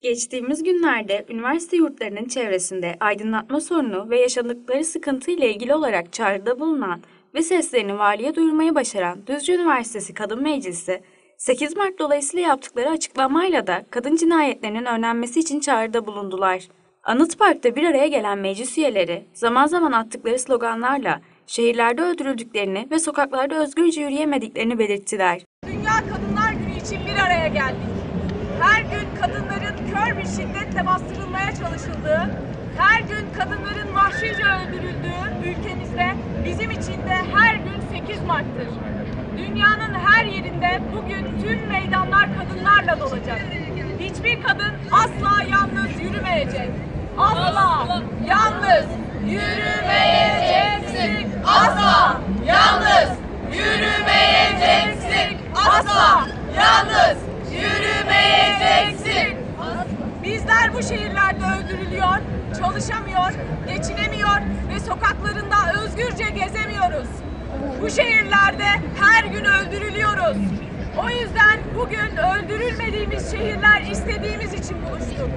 Geçtiğimiz günlerde üniversite yurtlarının çevresinde aydınlatma sorunu ve yaşadıkları sıkıntı ile ilgili olarak çağrıda bulunan ve seslerini valiye duyurmayı başaran Düzce Üniversitesi Kadın Meclisi, 8 Mart dolayısıyla yaptıkları açıklamayla da kadın cinayetlerinin önlenmesi için çağrıda bulundular. Anıt Park'ta bir araya gelen meclis üyeleri zaman zaman attıkları sloganlarla şehirlerde öldürüldüklerini ve sokaklarda özgürce yürüyemediklerini belirttiler. Dünya Kadınlar Günü için bir araya geldik. Her gün kadınların kör bir şiddetle bastırılmaya çalışıldığı, her gün kadınların vahşice öldürüldüğü ülkemizde bizim için de her gün 8 Mart'tır. Dünyanın her yerinde bugün tüm meydanlar kadınlarla dolacak. Hiçbir kadın asla yalnız yürümeyecek. Asla yalnız yürümeyeceksin. Asla yalnız yürümeyeceksin. Asla yalnız yürümeyeceksin. Bizler bu şehirlerde öldürülüyor, çalışamıyor, geçinemiyor ve sokaklarında özgürce gezemiyoruz. Bu şehirlerde her gün öldürülüyoruz. O yüzden bugün öldürülmediğimiz şehirler istediğimiz için buluştuk.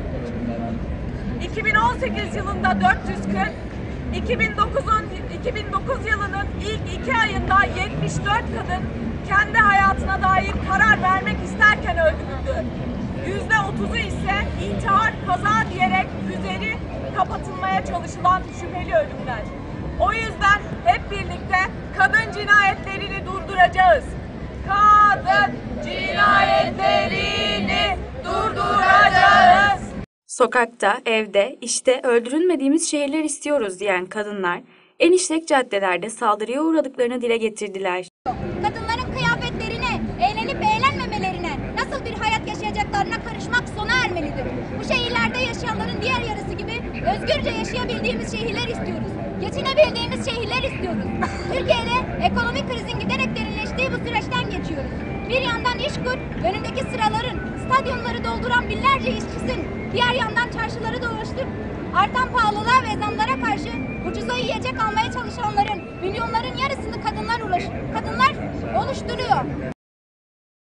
2018 yılında 440, 2009'un 2009 yılının ilk iki ayında 74 kadın kendi hayatına dair karar vermek isterken öldürüldü. Yüzde 30'u ise intihar, kaza diyerek üzeri kapatılmaya çalışılan şüpheli ölümler. O yüzden hep birlikte kadın cinayetlerini durduracağız. Kadın cinayetlerini durduracağız. Sokakta, evde, işte öldürülmediğimiz şehirler istiyoruz diyen kadınlar en işlek caddelerde saldırıya uğradıklarını dile getirdiler. Yaşayanların diğer yarısı gibi özgürce yaşayabildiğimiz şehirler istiyoruz. Geçinebildiğimiz şehirler istiyoruz. Türkiye'de ekonomik krizin giderek derinleştiği bu süreçten geçiyoruz. Bir yandan işkur, önündeki sıraların, stadyumları dolduran binlerce işçisin. Diğer yandan çarşıları dolaştır. Artan pahalılığa ve zamlara karşı ucuza yiyecek almaya çalışanların milyonların yarısını kadınlar, ulaş, kadınlar oluşturuyor.